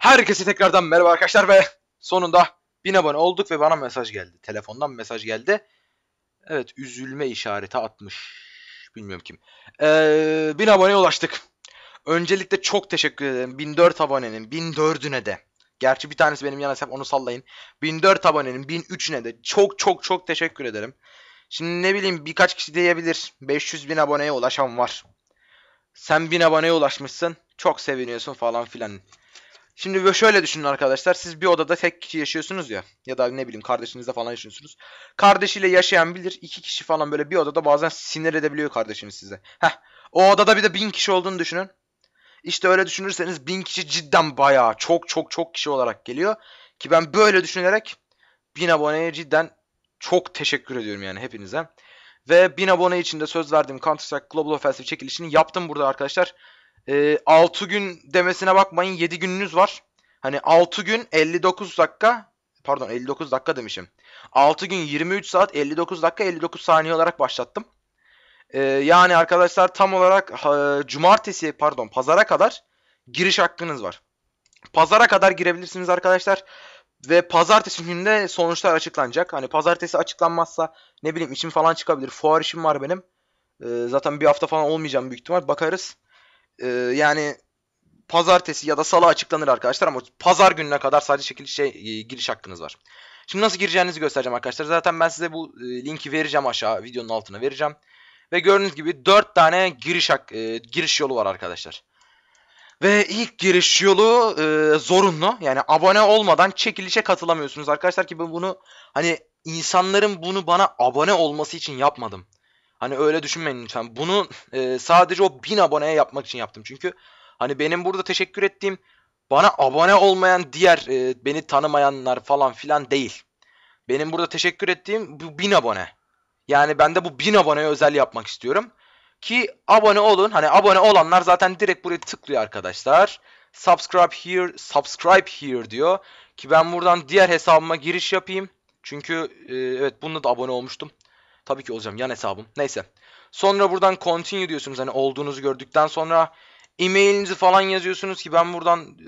Herkese tekrardan merhaba arkadaşlar ve sonunda 1000 abone olduk ve bana mesaj geldi. Telefondan mesaj geldi. Evet üzülme işareti atmış. Bilmiyorum kim. Ee, 1000 aboneye ulaştık. Öncelikle çok teşekkür ederim. 1004 abonenin 1004'üne de. Gerçi bir tanesi benim yan hesap onu sallayın. 1004 abonenin 1003'üne de çok çok çok teşekkür ederim. Şimdi ne bileyim birkaç kişi diyebilir. 500 bin aboneye ulaşan var. Sen 1000 aboneye ulaşmışsın. Çok seviniyorsun falan filan. Şimdi şöyle düşünün arkadaşlar. Siz bir odada tek kişi yaşıyorsunuz ya. Ya da ne bileyim kardeşinizle falan yaşıyorsunuz. Kardeşiyle yaşayan bilir. iki kişi falan böyle bir odada bazen sinir edebiliyor kardeşiniz size. Heh. O odada bir de bin kişi olduğunu düşünün. İşte öyle düşünürseniz bin kişi cidden bayağı çok çok çok kişi olarak geliyor. Ki ben böyle düşünerek bin aboneye cidden çok teşekkür ediyorum yani hepinize. Ve 1000 abone için de söz verdiğim Counter Strike Global Offensive çekilişini yaptım burada arkadaşlar. Ee, 6 gün demesine bakmayın 7 gününüz var. Hani 6 gün 59 dakika pardon 59 dakika demişim. 6 gün 23 saat 59 dakika 59 saniye olarak başlattım. Ee, yani arkadaşlar tam olarak ha, cumartesi pardon pazara kadar giriş hakkınız var. Pazara kadar girebilirsiniz arkadaşlar. Ve pazartesi gününde sonuçlar açıklanacak. Hani pazartesi açıklanmazsa ne bileyim işim falan çıkabilir. Fuar işim var benim. Ee, zaten bir hafta falan olmayacağım büyük ihtimal. Bakarız. Ee, yani pazartesi ya da salı açıklanır arkadaşlar ama pazar gününe kadar sadece şekil şey e, giriş hakkınız var. Şimdi nasıl gireceğinizi göstereceğim arkadaşlar. Zaten ben size bu e, linki vereceğim aşağı videonun altına vereceğim. Ve gördüğünüz gibi 4 tane giriş hak, e, giriş yolu var arkadaşlar. Ve ilk giriş yolu e, zorunlu. Yani abone olmadan çekilişe katılamıyorsunuz arkadaşlar ki ben bunu hani insanların bunu bana abone olması için yapmadım. Hani öyle düşünmeyin lütfen. Bunu e, sadece o 1000 aboneye yapmak için yaptım. Çünkü hani benim burada teşekkür ettiğim bana abone olmayan diğer e, beni tanımayanlar falan filan değil. Benim burada teşekkür ettiğim bu 1000 abone. Yani ben de bu 1000 aboneye özel yapmak istiyorum. Ki abone olun. Hani abone olanlar zaten direkt buraya tıklıyor arkadaşlar. Subscribe here, subscribe here diyor. Ki ben buradan diğer hesabıma giriş yapayım. Çünkü e, evet bununla da abone olmuştum. Tabii ki olacağım yan hesabım. Neyse. Sonra buradan continue diyorsunuz. Hani olduğunuzu gördükten sonra e-mailinizi falan yazıyorsunuz ki ben buradan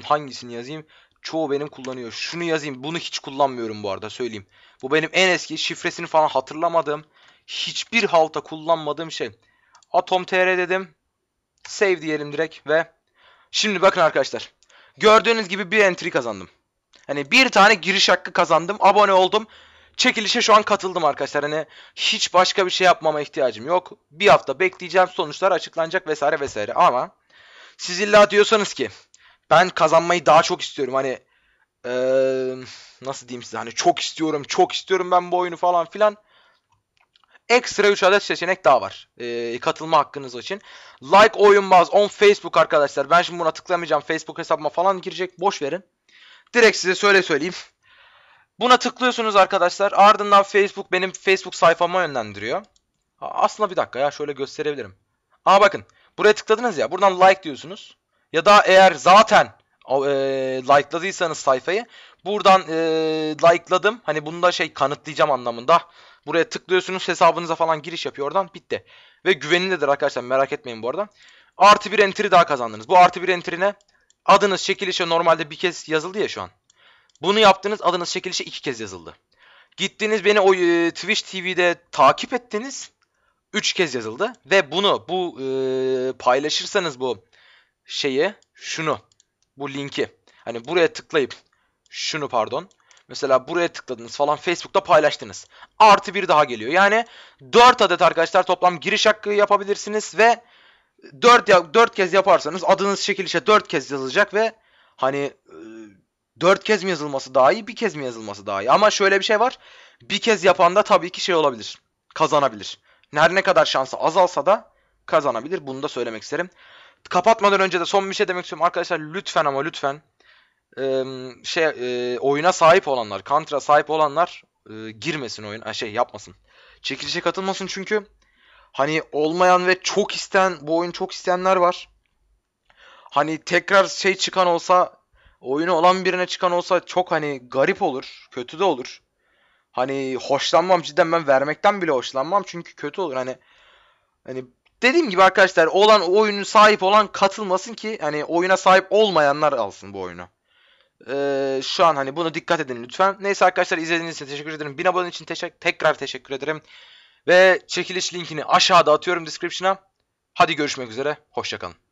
e, hangisini yazayım? Çoğu benim kullanıyor. Şunu yazayım. Bunu hiç kullanmıyorum bu arada söyleyeyim. Bu benim en eski şifresini falan hatırlamadığım hiçbir halta kullanmadığım şey. Atom.tr dedim. Save diyelim direkt ve şimdi bakın arkadaşlar. Gördüğünüz gibi bir entry kazandım. Hani bir tane giriş hakkı kazandım. Abone oldum. Çekilişe şu an katıldım arkadaşlar. Hani hiç başka bir şey yapmama ihtiyacım yok. Bir hafta bekleyeceğim. Sonuçlar açıklanacak vesaire vesaire. Ama siz illa diyorsanız ki ben kazanmayı daha çok istiyorum. Hani ee, nasıl diyeyim size hani çok istiyorum çok istiyorum ben bu oyunu falan filan. Ekstra 3 adet seçenek daha var. Ee, katılma hakkınız için. Like oyunbaz on Facebook arkadaşlar. Ben şimdi buna tıklamayacağım. Facebook hesabıma falan girecek. Boş verin. Direkt size söyle söyleyeyim. Buna tıklıyorsunuz arkadaşlar. Ardından Facebook benim Facebook sayfama yönlendiriyor. Aslında bir dakika ya şöyle gösterebilirim. Aa bakın. Buraya tıkladınız ya. Buradan like diyorsunuz. Ya da eğer zaten e, like'ladıysanız sayfayı buradan e, like'ladım. Hani bunu da şey kanıtlayacağım anlamında. Buraya tıklıyorsunuz hesabınıza falan giriş yapıyor oradan bitti. Ve güvenilidir arkadaşlar merak etmeyin bu arada. Artı bir entry daha kazandınız. Bu artı bir entry ne? Adınız çekilişe normalde bir kez yazıldı ya şu an. Bunu yaptınız adınız çekilişe iki kez yazıldı. Gittiniz beni o e, Twitch TV'de takip ettiniz. Üç kez yazıldı. Ve bunu bu e, paylaşırsanız bu şeyi şunu bu linki hani buraya tıklayıp şunu pardon Mesela buraya tıkladınız falan Facebook'ta paylaştınız. Artı bir daha geliyor. Yani 4 adet arkadaşlar toplam giriş hakkı yapabilirsiniz ve 4, 4 kez yaparsanız adınız çekilişe 4 kez yazılacak ve hani 4 kez mi yazılması daha iyi bir kez mi yazılması daha iyi. Ama şöyle bir şey var. Bir kez yapan da tabii ki şey olabilir. Kazanabilir. Her ne kadar şansı azalsa da kazanabilir. Bunu da söylemek isterim. Kapatmadan önce de son bir şey demek istiyorum. Arkadaşlar lütfen ama lütfen şey e, oyuna sahip olanlar, Contra sahip olanlar girmesin oyun, şey yapmasın. Çekilişe katılmasın çünkü hani olmayan ve çok isten bu oyun çok isteyenler var. Hani tekrar şey çıkan olsa oyunu olan birine çıkan olsa çok hani garip olur, kötü de olur. Hani hoşlanmam cidden ben vermekten bile hoşlanmam çünkü kötü olur. Hani hani dediğim gibi arkadaşlar olan oyunun sahip olan katılmasın ki hani oyuna sahip olmayanlar alsın bu oyunu. Ee, şu an hani bunu dikkat edin lütfen. Neyse arkadaşlar izlediğiniz için teşekkür ederim. 1000 abone için teşekkür, tekrar teşekkür ederim. Ve çekiliş linkini aşağıda atıyorum description'a. Hadi görüşmek üzere. Hoşçakalın.